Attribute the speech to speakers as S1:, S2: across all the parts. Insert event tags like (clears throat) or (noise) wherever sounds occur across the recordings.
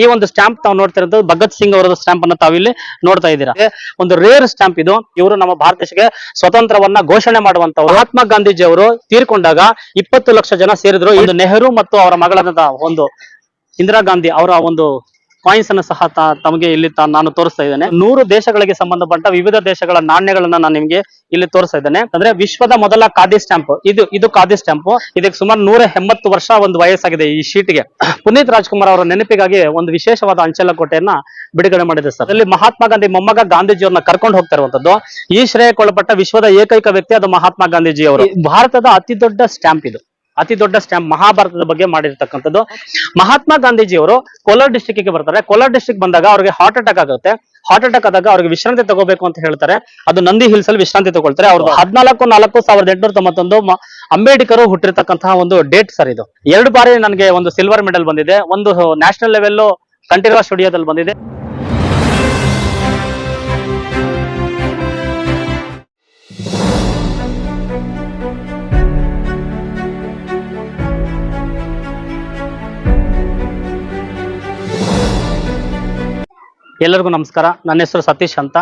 S1: ಈ ಒಂದು ಸ್ಟಾಂಪ್ ತಾವು ನೋಡ್ತಿರೋದು ಭಗತ್ ಸಿಂಗ್ ಅವರ ಸ್ಟಾಂಪ್ ಅನ್ನ ತಾವಿಲ್ಲಿ ನೋಡ್ತಾ ಇದ್ದೀರಾ. ಒಂದು ರೇರ್ ಸ್ಟಾಂಪ್ ಇದು. ಇವರು ನಮ್ಮ ಭಾರತ ದೇಶಕ್ಕೆ ಸ್ವತಂತ್ರವನ್ನ ಘೋಷಣೆ ಮಾಡುವಂತ ಮಹಾತ್ಮ ಗಾಂಧೀಜಿ ಅವರು ತೀರ್ಕೊಂಡಾಗ ಇಪ್ಪತ್ತು ಲಕ್ಷ ಜನ ಸೇರಿದ್ರು. ಇದು ನೆಹರು ಮತ್ತು ಅವರ ಮಗಳಾದ ಒಂದು ಇಂದಿರಾ ಗಾಂಧಿ ಅವರ ಒಂದು ಕಾಯಿನ್ಸ್ ಅನ್ನು ಸಹ ತಮಗೆ ಇಲ್ಲಿ ನಾನು ತೋರಿಸ್ತಾ ಇದ್ದೇನೆ. ನೂರು ದೇಶಗಳಿಗೆ ಸಂಬಂಧಪಟ್ಟ ವಿವಿಧ ದೇಶಗಳ ನಾಣ್ಯಗಳನ್ನ ನಾನು ನಿಮ್ಗೆ ಇಲ್ಲಿ ತೋರಿಸ್ತಾ ಇದ್ದೇನೆ. ಅಂದ್ರೆ ವಿಶ್ವದ ಮೊದಲ ಖಾದಿ ಸ್ಟಾಂಪ್ ಇದು ಇದು ಖಾದಿ ಸ್ಟಾಂಪ್ ಇದಕ್ಕೆ ಸುಮಾರು ನೂರ ಎಂಬತ್ತು ವರ್ಷ ಒಂದು ವಯಸ್ಸಾಗಿದೆ ಈ ಶೀಟ್ಗೆ. ಪುನೀತ್ ರಾಜ್ಕುಮಾರ್ ಅವರ ನೆನಪಿಗಾಗಿ ಒಂದು ವಿಶೇಷವಾದ ಅಂಚಲಕೋಟೆಯನ್ನ ಬಿಡುಗಡೆ ಮಾಡಿದೆ ಸರ್. ಅಲ್ಲಿ ಮಹಾತ್ಮ ಗಾಂಧಿ, ಮೊಮ್ಮಗ ಗಾಂಧೀಜಿಯವ್ರನ್ನ ಕರ್ಕೊಂಡು ಹೋಗ್ತಾ ಇರುವಂತದ್ದು ಈ ಶ್ರೇಯಕ್ಕೊಳಪಟ್ಟ ವಿಶ್ವದ ಏಕೈಕ ವ್ಯಕ್ತಿ ಅದು ಮಹಾತ್ಮ ಗಾಂಧೀಜಿ ಅವರು ಭಾರತದ ಅತಿ ದೊಡ್ಡ ಸ್ಟಾಂಪ್ ಇದು. ಅತಿ ದೊಡ್ಡ ಸ್ಟ್ಯಾಂಪ್ ಮಹಾಭಾರತದ ಬಗ್ಗೆ ಮಾಡಿರ್ತಕ್ಕಂಥದ್ದು. ಮಹಾತ್ಮ ಗಾಂಧೀಜಿ ಅವರು ಕೋಲಾರ ಡಿಸ್ಟಿಕ್ಗೆ ಬರ್ತಾರೆ. ಕೋಲಾರ ಡಿಸ್ಟಿಕ್ ಬಂದಾಗ ಅವ್ರಿಗೆ ಹಾರ್ಟ್ ಅಟ್ಯಾಕ್ ಆಗುತ್ತೆ. ಹಾರ್ಟ್ ಅಟ್ಯಾಕ್ ಆದಾಗ ಅವ್ರಿಗೆ ವಿಶ್ರಾಂತಿ ತಗೋಬೇಕು ಅಂತ ಹೇಳ್ತಾರೆ. ಅದು ನಂದಿ ಹಿಲ್ಸ್ ಅಲ್ಲಿ ವಿಶ್ರಾಂತಿ ತಗೊಳ್ತಾರೆ. ಅವ್ರದ್ದು ಹದಿನಾಲ್ಕು ನಾಲ್ಕು ಸಾವಿರದ ಎಂಟುನೂರ ತೊಂಬತ್ತೊಂದು ಅಂಬೇಡ್ಕರ್ ಹುಟ್ಟಿರ್ತಕ್ಕಂತಹ ಒಂದು ಡೇಟ್ ಸರ್ ಇದು. ಎರಡು ಬಾರಿ ನನಗೆ ಒಂದು ಸಿಲ್ವರ್ ಮೆಡಲ್ ಬಂದಿದೆ. ಒಂದು ನ್ಯಾಷನಲ್ ಲೆವೆಲ್ ಕಂಠೀರವ ಸ್ಟುಡಿಯೋದಲ್ಲಿ ಬಂದಿದೆ. ಎಲ್ಲರಿಗೂ ನಮಸ್ಕಾರ. ನನ್ನ ಹೆಸರು ಸತೀಶ್ ಅಂತ.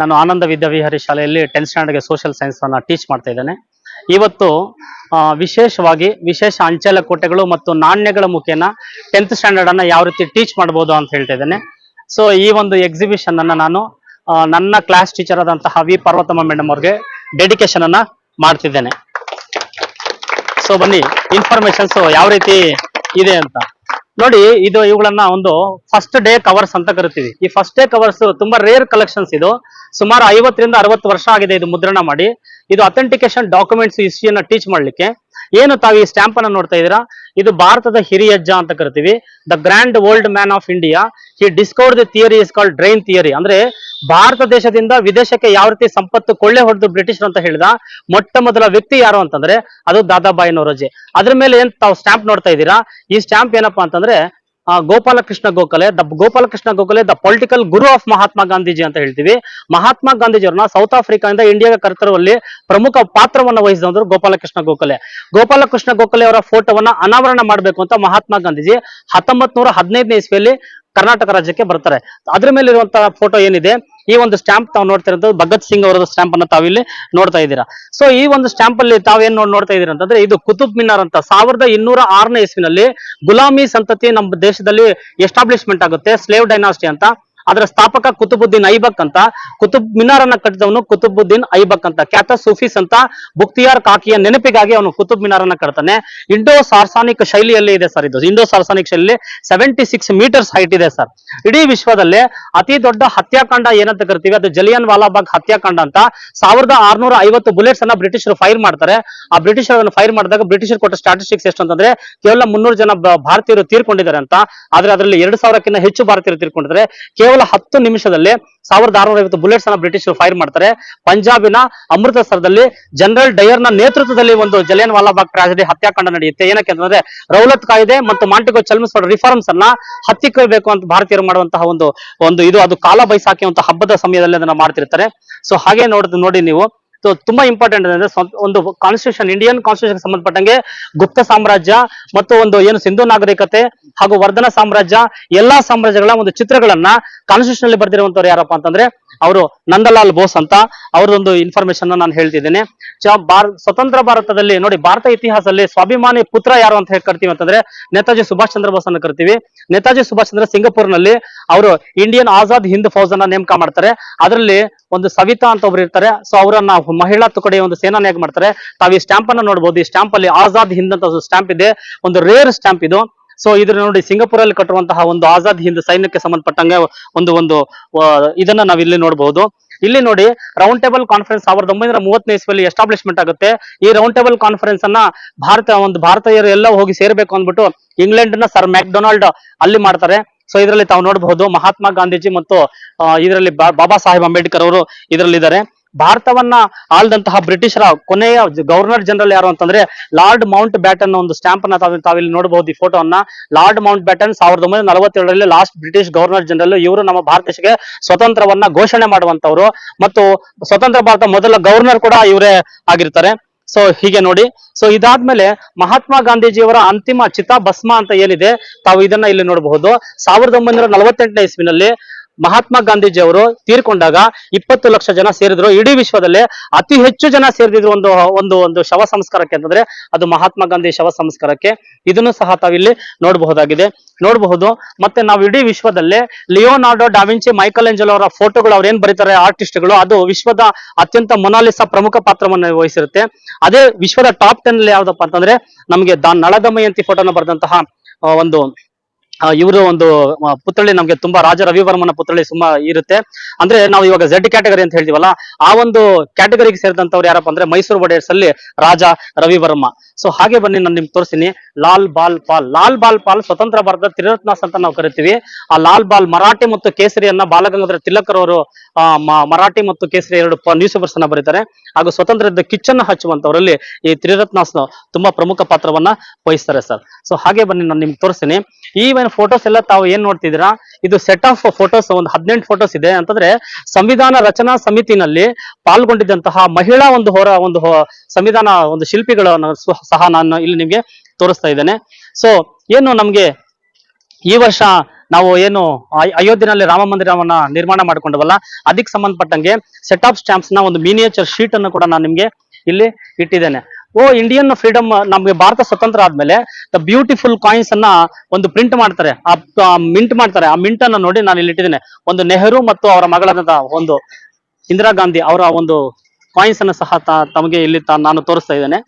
S1: ನಾನು ಆನಂದ ವಿದ್ಯಾವಿಹಾರಿ ಶಾಲೆಯಲ್ಲಿ ಟೆಂತ್ ಸ್ಟ್ಯಾಂಡರ್ಡ್ಗೆ ಸೋಷಿಯಲ್ ಸೈನ್ಸ್ ಅನ್ನ ಟೀಚ್ ಮಾಡ್ತಾ ಇದ್ದೇನೆ. ಇವತ್ತು ವಿಶೇಷವಾಗಿ ವಿಶೇಷ ಅಂಚಲ ಕೋಟೆಗಳು ಮತ್ತು ನಾಣ್ಯಗಳ ಮುಖೇನ ಟೆಂತ್ ಸ್ಟ್ಯಾಂಡರ್ಡ್ ಅನ್ನ ಯಾವ ರೀತಿ ಟೀಚ್ ಮಾಡಬಹುದು ಅಂತ ಹೇಳ್ತಾ ಇದ್ದೇನೆ. ಸೊ ಈ ಒಂದು ಎಕ್ಸಿಬಿಷನ್ ಅನ್ನ ನಾನು ನನ್ನ ಕ್ಲಾಸ್ ಟೀಚರ್ ಆದಂತಹ ವಿ ಪಾರ್ವತಮ್ಮ ಮೇಡಮ್ ಅವ್ರಿಗೆ ಡೆಡಿಕೇಶನ್ ಅನ್ನ ಮಾಡ್ತಿದ್ದೇನೆ. ಸೊ ಬನ್ನಿ ಇನ್ಫಾರ್ಮೇಶನ್ಸ್ ಯಾವ ರೀತಿ ಇದೆ ಅಂತ. ನೋಡಿ, ಇದು ಇವುಗಳನ್ನ ಒಂದು ಫಸ್ಟ್ ಡೇ ಕವರ್ಸ್ ಅಂತ ಕರಿತೀವಿ. ಈ ಫಸ್ಟ್ ಡೇ ಕವರ್ಸ್ ತುಂಬಾ ರೇರ್ ಕಲೆಕ್ಷನ್ಸ್ ಇದು. ಸುಮಾರು ಐವತ್ತರಿಂದ ಅರವತ್ತು ವರ್ಷ ಆಗಿದೆ ಇದು ಮುದ್ರಣ ಮಾಡಿ. ಇದು ಅಥೆಂಟಿಕೇಶನ್ ಡಾಕ್ಯುಮೆಂಟ್ಸ್ ಹಿಸ್ಟ್ರಿಯನ್ನ ಟೀಚ್ ಮಾಡ್ಲಿಕ್ಕೆ. ಏನು ತಾವು ಈ ಸ್ಟ್ಯಾಂಪ್ ಅನ್ನ ನೋಡ್ತಾ ಇದೀರಾ ಇದು ಭಾರತದ ಹಿರಿಯಜ್ಜ ಅಂತ ಕರಿತೀವಿ. The grand old man of India he discover the theory is called drain theory ಅಂದ್ರೆ ಭಾರತ ದೇಶದಿಂದ ವಿದೇಶಕ್ಕೆ ಯಾವ ರೀತಿ ಸಂಪತ್ತು ಕೊಳ್ಳೆ ಹೊಡೆದು ಬ್ರಿಟಿಷರು ಅಂತ ಹೇಳಿದ ಮೊಟ್ಟ ಮೊದಲ ವ್ಯಕ್ತಿ ಯಾರು ಅಂತಂದ್ರೆ ಅದು ದಾದಾಬಾಯಿ ನವರೋಜಿ. ಅದ್ರ ಮೇಲೆ ಏನ್ ತಾವು ಸ್ಟ್ಯಾಂಪ್ ನೋಡ್ತಾ ಇದ್ದೀರಾ? ಈ ಸ್ಟ್ಯಾಂಪ್ ಏನಪ್ಪಾ ಅಂತಂದ್ರೆ Gopalakrishna Gokhale, the Gopalakrishna Gokhale, the political guru of Mahatma Gandhiji ಅಂತ ಹೇಳ್ತೀವಿ. ಮಹಾತ್ಮ ಗಾಂಧೀಜಿಯವ್ರನ್ನ ಸೌತ್ ಆಫ್ರಿಕಾದಿಂದ ಇಂಡಿಯಾಗೆ ಕರೆತರುವಲ್ಲಿ ಪ್ರಮುಖ ಪಾತ್ರವನ್ನ ವಹಿಸಿದವರು ಗೋಪಾಲಕೃಷ್ಣ ಗೋಖಲೆ. ಗೋಪಾಲಕೃಷ್ಣ ಗೋಖಲೆ ಅವರ ಫೋಟೋವನ್ನ ಅನಾವರಣ ಮಾಡಬೇಕು ಅಂತ ಮಹಾತ್ಮ ಗಾಂಧೀಜಿ ಹತ್ತೊಂಬತ್ ನೂರ ಹದಿನೈದನೇ ಇಸ್ವಿಯಲ್ಲಿ ಕರ್ನಾಟಕ ರಾಜ್ಯಕ್ಕೆ ಬರ್ತಾರೆ. ಅದ್ರ ಮೇಲೆ ಇರುವಂತಹ ಫೋಟೋ ಏನಿದೆ? ಈ ಒಂದು ಸ್ಟ್ಯಾಂಪ್ ತಾವು ನೋಡ್ತಿರೋದು ಭಗತ್ ಸಿಂಗ್ ಅವರ ಸ್ಟ್ಯಾಂಪ್ ಅನ್ನ ತಾವಿಲ್ಲಿ ನೋಡ್ತಾ ಇದ್ದೀರಾ. ಸೊ ಈ ಒಂದು ಸ್ಟ್ಯಾಂಪ್ ಅಲ್ಲಿ ತಾವೇನ್ ನೋಡ್ ನೋಡ್ತಾ ಇದೀರ ಅಂತಂದ್ರೆ ಇದು ಕುತುಬ್ ಮಿನಾರ್ ಅಂತ. ಸಾವಿರದ ಇನ್ನೂರ ಆರನೇ ಇಸ್ವಿನಲ್ಲಿ ಗುಲಾಮಿ ಸಂತತಿ ನಮ್ಮ ದೇಶದಲ್ಲಿ ಎಸ್ಟಾಬ್ಲಿಷ್ಮೆಂಟ್ ಆಗುತ್ತೆ. ಸ್ಲೇವ್ ಡೈನಾಸ್ಟಿ ಅಂತ. ಅದರ ಸ್ಥಾಪಕ ಕುತುಬುದ್ದೀನ್ ಐಬಕ್ ಅಂತ, ಕುತುಬ್ ಮಿನಾರ್ ಅನ್ನ ಕಟ್ಟಿದವನು ಕುತುಬುದ್ದೀನ್ ಐಬಕ್ ಅಂತ. ಖ್ಯಾತ ಸೂಫೀಸ್ ಅಂತ ಬುಕ್ತಿಯಾರ್ ಕಾಕಿಯ ನೆನಪಿಗಾಗಿ ಅವನು ಕುತುಬ್ ಮಿನಾರ್ ಅನ್ನ ಕಟ್ತಾನೆ. ಇಂಡೋ ಸಾರ್ಸಾನಿಕ್ ಶೈಲಿಯಲ್ಲಿ ಇದೆ ಸರ್ ಇದು. ಇಂಡೋ ಸಾರ್ಸಾನಿಕ್ ಶೈಲಿ ಸೆವೆಂಟಿ ಸಿಕ್ಸ್ ಮೀಟರ್ಸ್ ಹೈಟ್ ಇದೆ ಸರ್. ಇಡೀ ವಿಶ್ವದಲ್ಲೇ ಅತಿ ದೊಡ್ಡ ಹತ್ಯಾಕಾಂಡ ಏನಂತ ಕರಿತೀವಿ? ಅದು ಜಲಿಯನ್ ವಾಲಾಬಾಗ್ ಹತ್ಯಾಕಾಂಡ ಅಂತ. ಸಾವಿರದ ಆರ್ನೂರ ಐವತ್ತು ಬುಲೆಟ್ಸ್ ಅನ್ನ ಬ್ರಿಟಿಷರು ಫೈರ್ ಮಾಡ್ತಾರೆ. ಆ ಬ್ರಿಟಿಷರನ್ನು ಫೈರ್ ಮಾಡಿದಾಗ ಬ್ರಿಟಿಷರು ಕೊಟ್ಟ ಸ್ಟಾಟಿಸ್ಟಿಕ್ಸ್ ಎಷ್ಟು ಅಂತಂದ್ರೆ ಕೇವಲ ಮುನ್ನೂರು ಜನ ಭಾರತೀಯರು ತೀರ್ಕೊಂಡಿದ್ದಾರೆ ಅಂತ. ಆದ್ರೆ ಅದರಲ್ಲಿ ಎರಡು ಸಾವಿರಕ್ಕಿಂತ ಹೆಚ್ಚು ಭಾರತೀಯರು ತೀರ್ಕೊಂಡಿದ್ದಾರೆ. ಕೇವಲ ಹತ್ತು ನಿಮಿಷದಲ್ಲಿ ಸಾವಿರದ ಆರ್ನೂರ ಐವತ್ತು ಬುಲೆಟ್ಸ್ ಅನ್ನ ಬ್ರಿಟಿಷರು ಫೈರ್ ಮಾಡ್ತಾರೆ. ಪಂಜಾಬಿನ ಅಮೃತಸರದಲ್ಲಿ ಜನರಲ್ ಡಯರ್ನ ನೇತೃತ್ವದಲ್ಲಿ ಒಂದು ಜಲಿಯನ್ ವಾಲಾಬಾಗ್ ಟ್ರಾಜಿಡಿ ಹತ್ಯಾಕಾಂಡ ನಡೆಯುತ್ತೆ. ಏನಕ್ಕೆ ಅಂತಂದ್ರೆ ರೌಲತ್ ಕಾಯ್ದೆ ಮತ್ತು ಮಾಂಟಿಗೋ ಚಲ್ಮಿಸ್ ರಿಫಾರ್ಮ್ಸ್ ಅನ್ನ ಹತ್ತಿಕ್ಕಬೇಕು ಅಂತ ಭಾರತೀಯರು ಮಾಡುವಂತಹ ಒಂದು ಒಂದು ಇದು, ಅದು ಕಾಲ ಬೈಸಾಕಿ ಹಬ್ಬದ ಸಮಯದಲ್ಲಿ ಅದನ್ನ ಮಾಡ್ತಿರ್ತಾರೆ. ಸೊ ಹಾಗೆ ನೋಡ್ ನೋಡಿ ನೀವು ತುಂಬಾ ಇಂಪಾರ್ಟೆಂಟ್ ಅಂದ್ರೆ ಒಂದು ಕಾನ್ಸ್ಟಿಟ್ಯೂಷನ್ ಇಂಡಿಯನ್ ಕಾನ್ಸ್ಟಿಟ್ಯೂಷನ್ ಸಂಬಂಧಪಟ್ಟಂಗೆ ಗುಪ್ತ ಸಾಮ್ರಾಜ್ಯ ಮತ್ತು ಒಂದು ಏನು ಸಿಂಧು ನಾಗರಿಕತೆ ಹಾಗೂ ವರ್ಧನ ಸಾಮ್ರಾಜ್ಯ, ಎಲ್ಲಾ ಸಾಮ್ರಾಜ್ಯಗಳ ಒಂದು ಚಿತ್ರಗಳನ್ನ ಕಾನ್ಸ್ಟಿಟ್ಯೂಷನ್ ಅಲ್ಲಿ ಬರ್ದಿರುವಂತವ್ರು ಯಾರಪ್ಪ ಅಂತಂದ್ರೆ ಅವರು ನಂದಲಾಲ್ ಬೋಸ್ ಅಂತ ಅವ್ರದೊಂದು ಇನ್ಫಾರ್ಮೇಶನ್ ನಾನು ಹೇಳ್ತಿದ್ದೇನೆ. ಸ್ವತಂತ್ರ ಭಾರತದಲ್ಲಿ ನೋಡಿ, ಭಾರತ ಇತಿಹಾಸದಲ್ಲಿ ಸ್ವಾಭಿಮಾನಿ ಪುತ್ರ ಯಾರು ಅಂತ ಹೇಳಿ ಕರಿತೀವಿ ಅಂತಂದ್ರೆ ನೇತಾಜಿ ಸುಭಾಷ್ ಚಂದ್ರ ಬೋಸ್ ಅನ್ನು ಕರಿತೀವಿ. ನೇತಾಜಿ ಸುಭಾಷ್ ಚಂದ್ರ ಸಿಂಗಪುರ್ನಲ್ಲಿ ಅವರು ಇಂಡಿಯನ್ ಆಜಾದ್ ಹಿಂದ್ ಫೌಜ್ ಅನ್ನ ನೇಮಕ ಮಾಡ್ತಾರೆ. ಅದರಲ್ಲಿ ಒಂದು ಸವಿತಾ ಅಂತ ಒಬ್ರು ಇರ್ತಾರೆ. ಸೊ ಅವರನ್ನ ಮಹಿಳಾ ತುಕಡೆಯ ಒಂದು ಸೇನಾನಿಯಾಗಿ ಮಾಡ್ತಾರೆ. ತಾವು ಈ ಸ್ಟಾಂಪ್ ಅನ್ನ ನೋಡಬಹುದು ಈ ಸ್ಟಾಂಪ್ ಅಲ್ಲಿ ಆಜಾದ್ ಹಿಂದ್ ಅಂತ ಸ್ಟಾಂಪ್ ಇದೆ. ಒಂದು ರೇರ್ ಸ್ಟಾಂಪ್ ಇದು. ಸೊ ಇದ್ರ ನೋಡಿ ಸಿಂಗಾಪುರ ಅಲ್ಲಿ ಕಟ್ಟುವಂತಹ ಒಂದು ಆಜಾದ್ ಹಿಂದ್ ಸೈನ್ಯಕ್ಕೆ ಸಂಬಂಧಪಟ್ಟಂಗೆ ಒಂದು ಒಂದು ಇದನ್ನ ನಾವ್ ಇಲ್ಲಿ ನೋಡಬಹುದು ಇಲ್ಲಿ ನೋಡಿ ರೌಂಡ್ ಟೇಬಲ್ ಕಾನ್ಫರೆನ್ಸ್ ಸಾವಿರದ ಒಂಬೈನೂರ ಮೂವತ್ತನೇ ಇಸ್ವಲ್ಲಿ ಎಸ್ಟಾಬ್ಲಿಷ್ಮೆಂಟ್ ಆಗುತ್ತೆ. ಈ ರೌಂಡ್ ಟೇಬಲ್ ಕಾನ್ಫರೆನ್ಸ್ ಅನ್ನ ಭಾರತ, ಒಂದು ಭಾರತೀಯರು ಎಲ್ಲ ಹೋಗಿ ಸೇರ್ಬೇಕು ಅಂದ್ಬಿಟ್ಟು ಇಂಗ್ಲೆಂಡ್ನ ಸರ್ ಮ್ಯಾಕ್ಡೊನಾಲ್ಡ್ ಅಲ್ಲಿ ಮಾಡ್ತಾರೆ. ಸೊ ಇದರಲ್ಲಿ ತಾವು ನೋಡಬಹುದು ಮಹಾತ್ಮ ಗಾಂಧೀಜಿ ಮತ್ತು ಇದರಲ್ಲಿ ಬಾಬಾ ಸಾಹೇಬ್ ಅಂಬೇಡ್ಕರ್ ಅವರು ಇದರಲ್ಲಿದ್ದಾರೆ. ಭಾರತವನ್ನ ಆಳ್ದಂತಹ ಬ್ರಿಟಿಷರ ಕೊನೆಯ ಗವರ್ನರ್ ಜನರಲ್ ಯಾರು ಅಂತಂದ್ರೆ ಲಾರ್ಡ್ ಮೌಂಟ್ ಬ್ಯಾಟನ್ ಒಂದು ಸ್ಟಾಂಪ್ ಅನ್ನ ತಾವಿಲ್ಲಿ ನೋಡಬಹುದು ಈ ಫೋಟೋವನ್ನ ಲಾರ್ಡ್ ಮೌಂಟ್ ಬ್ಯಾಟನ್ ಸಾವಿರದ ಒಂಬೈನೂರ ನಲವತ್ತೇಳರಲ್ಲಿ ಲಾಸ್ಟ್ ಬ್ರಿಟಿಷ್ ಗವರ್ನರ್ ಜನರಲ್ ಇವರು ನಮ್ಮ ಭಾರತ ದೇಶಕ್ಕೆ ಸ್ವತಂತ್ರವನ್ನ ಘೋಷಣೆ ಮಾಡುವಂತವ್ರು. ಮತ್ತು ಸ್ವತಂತ್ರ ಭಾರತ ಮೊದಲ ಗವರ್ನರ್ ಕೂಡ ಇವರೇ ಆಗಿರ್ತಾರೆ. ಸೊ ಹೀಗೆ ನೋಡಿ. ಸೊ ಇದಾದ್ಮೇಲೆ ಮಹಾತ್ಮ ಗಾಂಧೀಜಿಯವರ ಅಂತಿಮ ಚಿತಾ ಭಸ್ಮ ಅಂತ ಏನಿದೆ ತಾವು ಇದನ್ನ ಇಲ್ಲಿ ನೋಡಬಹುದು. ಸಾವಿರದ ಒಂಬೈನೂರ ನಲವತ್ತೆಂಟನೇ ಇಸ್ವಿನಲ್ಲಿ ಮಹಾತ್ಮ ಗಾಂಧೀಜಿ ಅವರು ತೀರ್ಕೊಂಡಾಗ ಇಪ್ಪತ್ತು ಲಕ್ಷ ಜನ ಸೇರಿದ್ರು. ಇಡೀ ವಿಶ್ವದಲ್ಲೇ ಅತಿ ಹೆಚ್ಚು ಜನ ಸೇರಿದ್ರು ಒಂದು ಒಂದು ಒಂದು ಶವ ಸಂಸ್ಕಾರಕ್ಕೆ ಅಂತಂದ್ರೆ ಅದು ಮಹಾತ್ಮ ಗಾಂಧಿ ಶವ ಸಂಸ್ಕಾರಕ್ಕೆ. ಇದನ್ನು ಸಹ ತಾವಿಲ್ಲಿ ನೋಡಬಹುದಾಗಿದೆ. ನೋಡಬಹುದು. ಮತ್ತೆ ನಾವು ಇಡೀ ವಿಶ್ವದಲ್ಲೇ ಲಿಯೋನಾರ್ಡೋ ಡಾವಿಂಚಿ ಮೈಕಲ್ ಏಂಜಲ್ ಅವರ ಫೋಟೋಗಳು ಅವ್ರು ಏನ್ ಬರೀತಾರೆ ಆರ್ಟಿಸ್ಟ್ಗಳು, ಅದು ವಿಶ್ವದ ಅತ್ಯಂತ ಮೊನಾಲಿಸ ಪ್ರಮುಖ ಪಾತ್ರವನ್ನು ವಹಿಸಿರುತ್ತೆ. ಅದೇ ವಿಶ್ವದ ಟಾಪ್ ಟೆನ್ ಯಾವ್ದಪ್ಪ ಅಂತಂದ್ರೆ ನಮಗೆ ನಳದ ನಳದಮಯಂತಿ ಫೋಟೋನ ಬರೆದಂತಹ ಒಂದು ಇವರು ಒಂದು ಪುತ್ಥಳಿ ನಮ್ಗೆ ತುಂಬಾ ರಾಜ ರವಿವರ್ಮನ ಪುತ್ಥಳಿ ತುಂಬಾ ಇರುತ್ತೆ. ಅಂದ್ರೆ ನಾವು ಇವಾಗ ಝೆಡ್ ಕ್ಯಾಟಗರಿ ಅಂತ ಹೇಳ್ತೀವಲ್ಲ, ಆ ಒಂದು ಕ್ಯಾಟಗರಿಗೆ ಸೇರಿದಂತವ್ರು ಯಾರಪ್ಪ ಅಂದ್ರೆ ಮೈಸೂರು ಒಡೆಯರ್ಸ್ ಅಲ್ಲಿ ರಾಜ ರವಿವರ್ಮ. ಸೊ ಹಾಗೆ ಬನ್ನಿ, ನಾನು ನಿಮ್ಗೆ ತೋರಿಸ್ತೀನಿ. ಲಾಲ್ ಬಾಲ್ ಪಾಲ್. ಲಾಲ್ ಬಾಲ್ ಪಾಲ್ ಸ್ವತಂತ್ರ ಭಾರತದ ತ್ರಿರತ್ನಾಸ್ ಅಂತ ನಾವು ಕರಿತೀವಿ. ಆ ಲಾಲ್ ಬಾಲ್ ಮರಾಠಿ ಮತ್ತು ಕೇಸರಿಯನ್ನ ಬಾಲಗಂಗಾಧರ ತಿಲಕರ್ ಅವರು ಮರಾಠಿ ಮತ್ತು ಕೇಸರಿ ಎರಡು ನ್ಯೂಸ್ ಪೇಪರ್ಸ್ ಅನ್ನ ಬರೀತಾರೆ. ಹಾಗೂ ಸ್ವತಂತ್ರದ ಕಿಚ್ಚನ್ನ ಹಚ್ಚುವಂತವರಲ್ಲಿ ಈ ತ್ರಿರತ್ನಾಸ್ ತುಂಬಾ ಪ್ರಮುಖ ಪಾತ್ರವನ್ನ ವಹಿಸ್ತಾರೆ ಸರ್. ಸೊ ಹಾಗೆ ಬನ್ನಿ, ನಾನು ನಿಮ್ಗೆ ತೋರಿಸ್ತೀನಿ. ಈ ಒಂದು ಫೋಟೋಸ್ ಎಲ್ಲ ತಾವು ಏನ್ ನೋಡ್ತಿದ್ದೀರಾ ಇದು ಸೆಟ್ ಆಫ್ ಫೋಟೋಸ್ ಒಂದು ಹದಿನೆಂಟು ಫೋಟೋಸ್ ಇದೆ ಅಂತಂದ್ರೆ ಸಂವಿಧಾನ ರಚನಾ ಸಮಿತಿನಲ್ಲಿ ಪಾಲ್ಗೊಂಡಿದ್ದಂತಹ ಮಹಿಳಾ ಒಂದು ಹೊರ ಒಂದು ಸಂವಿಧಾನ ಒಂದು ಶಿಲ್ಪಿಗಳನ್ನು ಸಹ- ನಾನು ಇಲ್ಲಿ ನಿಮ್ಗೆ ತೋರಿಸ್ತಾ ಇದ್ದೇನೆ ಸೊ ಏನು ನಮ್ಗೆ ಈ ವರ್ಷ ನಾವು ಏನು ಅಯ್- ಅಯೋಧ್ಯೆನಲ್ಲಿ ರಾಮ ಮಂದಿರವನ್ನ ನಿರ್ಮಾಣ ಮಾಡ್ಕೊಂಡವಲ್ಲ ಅದಕ್ಕೆ ಸಂಬಂಧಪಟ್ಟಂಗೆ ಸೆಟ್ ಆಫ್ ಸ್ಟಾಂಪ್ಸ್ನ ಒಂದು ಮಿನಿಯೇಚರ್ ಶೀಟ್ ಅನ್ನು ಕೂಡ ನಾನು ನಿಮ್ಗೆ ಇಲ್ಲಿ ಇಟ್ಟಿದ್ದೇನೆ ಓ ಇಂಡಿಯನ್ ಫ್ರೀಡಮ್ ನಮ್ಗೆ ಭಾರತ ಸ್ವತಂತ್ರ ಆದ್ಮೇಲೆ ದ ಬ್ಯೂಟಿಫುಲ್ ಕಾಯಿನ್ಸ್ ಅನ್ನ ಒಂದು ಪ್ರಿಂಟ್ ಮಾಡ್ತಾರೆ. ಆ ಮಿಂಟ್ ಮಾಡ್ತಾರೆ. ಆ ಮಿಂಟ್ ಅನ್ನ ನೋಡಿ ನಾನು ಇಲ್ಲಿ ಇಟ್ಟಿದ್ದೇನೆ. ಒಂದು ನೆಹರು ಮತ್ತು ಅವರ ಮಗಳಾದಂತ ಒಂದು ಇಂದಿರಾ ಗಾಂಧಿ ಅವರ ಒಂದು ಕಾಯಿನ್ಸ್ ಅನ್ನು ಸಹ ತಮಗೆ ಇಲ್ಲಿ ನಾನು ತೋರಿಸ್ತಾ ಇದ್ದೇನೆ.